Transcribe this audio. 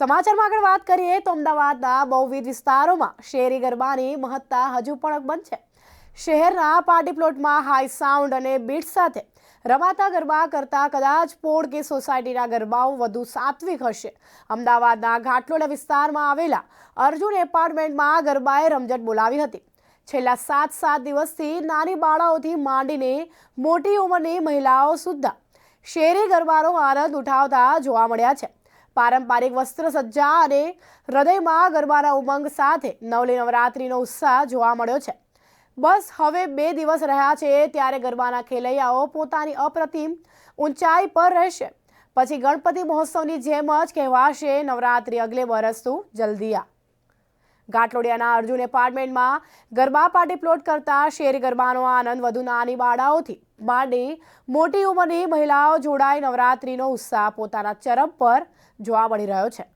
સમાચારમાં આગળ વાત કરીએ તો અમદાવાદના બહુવિધ વિસ્તારોમાં શેરી ગરબાની મહત્તા હજુ પણ અકબંધ છે. શહેરના પાર્ટી પ્લોટમાં હાઈ સાઉન્ડ અને બીટ સાથે રમાતા ગરબા કરતાં કદાચ પોળ કે સોસાયટીના ગરબાઓ વધુ સાત્વિક હશે. અમદાવાદના ઘાટલોડા વિસ્તારમાં આવેલા અર્જુન એપાર્ટમેન્ટમાં ગરબાએ રમઝટ બોલાવી હતી. છેલ્લા સાત સાત દિવસથી નાની બાળાઓથી માંડીને મોટી ઉંમરની મહિલાઓ સુદ્ધા શેરી ગરબાનો આનંદ ઉઠાવતા જોવા મળ્યા છે. પારંપરિક વસ્ત્ર સજ્જા અને હૃદયમાં ગરબાના ઉમંગ સાથે નવલી નવરાત્રિનો ઉત્સાહ જોવા મળ્યો છે. બસ હવે બે દિવસ રહ્યા છે ત્યારે ગરબાના ખેલૈયાઓ પોતાની અપ્રતિમ ઊંચાઈ પર રહેશે. પછી ગણપતિ મહોત્સવની જેમ જ કહેવાશે નવરાત્રિ અગલે વરસતું જલ્દીયા. ઘાટલોડિયાના અર્જુન એપાર્ટમેન્ટમાં ગરબા પાર્ટી પ્લોટ કરતા શેરી ગરબાનો આનંદ વધુ નાની બાળાઓથી. માંડી મોટી ઉંમરની મહિલાઓ જોડાઈ નવરાત્રિનો ઉત્સાહ પોતાના ચરમ પર જોવા મળી રહ્યો છે.